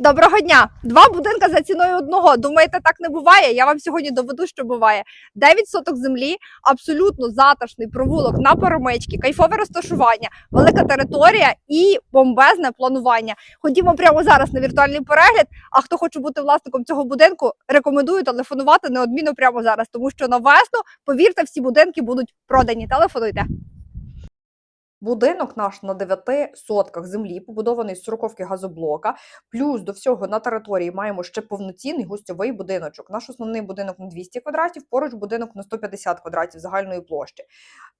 Доброго дня! Два будинка за ціною одного. Думаєте, так не буває? Я вам сьогодні доведу, що буває. 9 соток землі, абсолютно затишний провулок на перемички, кайфове розташування, велика територія і бомбезне планування. Ходімо прямо зараз на віртуальний перегляд. А хто хоче бути власником цього будинку, рекомендую телефонувати неодмінно прямо зараз, тому що на весну, повірте, всі будинки будуть продані. Телефонуйте. Будинок наш на 9 сотках землі, побудований з 40 газоблока. Плюс до всього на території маємо ще повноцінний гостьовий будиночок. Наш основний будинок на 200 квадратів, поруч будинок на 150 квадратів загальної площі.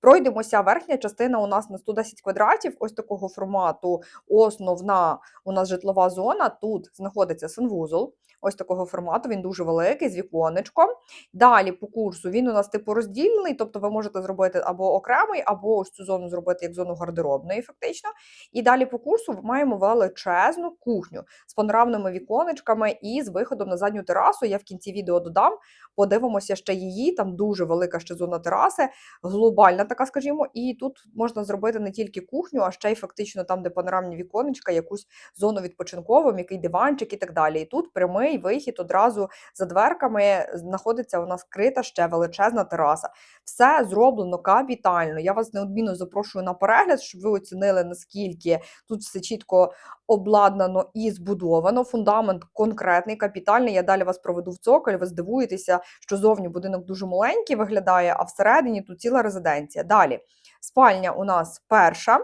Пройдемося. Верхня частина у нас на 110 квадратів, ось такого формату. Основна у нас житлова зона. Тут знаходиться санвузол. Ось такого формату. Він дуже великий, з віконечком. Далі по курсу він у нас типу розділений, тобто ви можете зробити або окремий, або ось цю зону зробити як зону гардеробної, фактично. І далі по курсу маємо величезну кухню з панорамними віконечками і з виходом на задню терасу. Я в кінці відео додам. Подивимося ще її. Там дуже велика ще зона тераси, глобальна така, скажімо. І тут можна зробити не тільки кухню, а ще й фактично там, де панорамні віконечка, якусь зону відпочинкову, який диванчик і так далі. І тут прямий вихід одразу за дверками знаходиться у нас вкрита ще величезна тераса. Все зроблено капітально. Я вас неодмінно запрошую на перегляд, щоб ви оцінили, наскільки тут все чітко обладнано і збудовано. Фундамент конкретний, капітальний. Я далі вас проведу в цоколь. Ви здивуєтеся, що зовні будинок дуже маленький виглядає, а всередині тут ціла резиденція. Далі спальня у нас перша.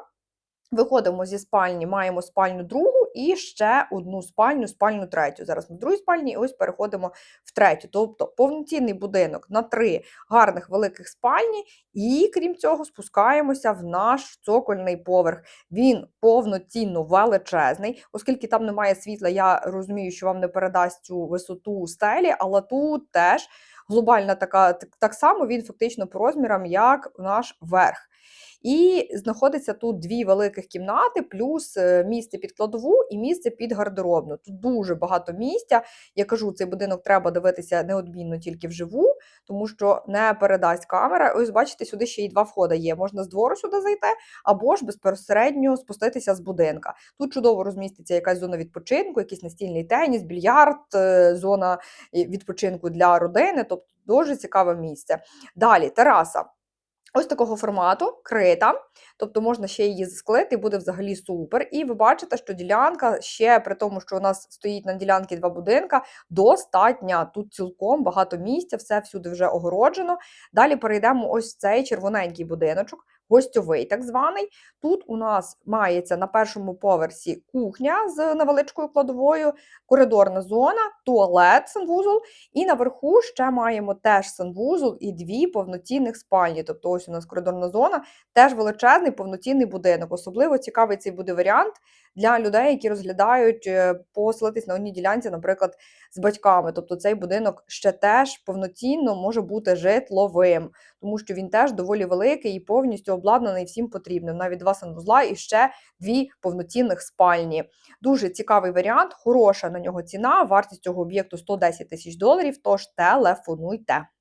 Виходимо зі спальні, маємо спальню другу і ще одну спальню, спальню третю. Зараз ми в другій спальні, і ось переходимо в третю. Тобто повноцінний будинок на три гарних великих спальні, і крім цього, спускаємося в наш цокольний поверх. Він повноцінно величезний, оскільки там немає світла, я розумію, що вам не передасть цю висоту стелі, але тут теж глобальна така, так, само він фактично по розмірам, як наш верх. І знаходиться тут дві великих кімнати, плюс е, місце під кладову і місце під гардеробну. Тут дуже багато місця. Я кажу, цей будинок треба дивитися неодмінно тільки вживу, тому що не передасть камера. Ось бачите, сюди ще й два входи є. Можна з двору сюди зайти, або ж безпосередньо спуститися з будинка. Тут чудово розміститься якась зона відпочинку, якийсь настільний теніс, більярд, е, зона відпочинку для родини. Тобто дуже цікаве місце. Далі тераса. Ось такого формату, крита, тобто можна ще її склити, буде взагалі супер. І ви бачите, що ділянка ще при тому, що у нас стоїть на ділянці два будинка, достатня. Тут цілком багато місця, все всюди вже огороджено. Далі перейдемо ось цей червоненький будиночок. Гостьовий, так званий. Тут у нас мається на першому поверсі кухня з невеличкою кладовою, коридорна зона, туалет, санвузол. І наверху ще маємо теж санвузол і дві повноцінних спальні. Тобто, ось у нас коридорна зона, теж величезний повноцінний будинок. Особливо цікавий цей буде варіант для людей, які розглядають е, поселитись на одній ділянці, наприклад, з батьками. Тобто цей будинок ще теж повноцінно може бути житловим, тому що він теж доволі великий і повністю обладнаний всім потрібним. Навіть два санвузла і ще дві повноцінних спальні. Дуже цікавий варіант, хороша на нього ціна. Вартість цього об'єкту 110 тисяч доларів. Тож телефонуйте.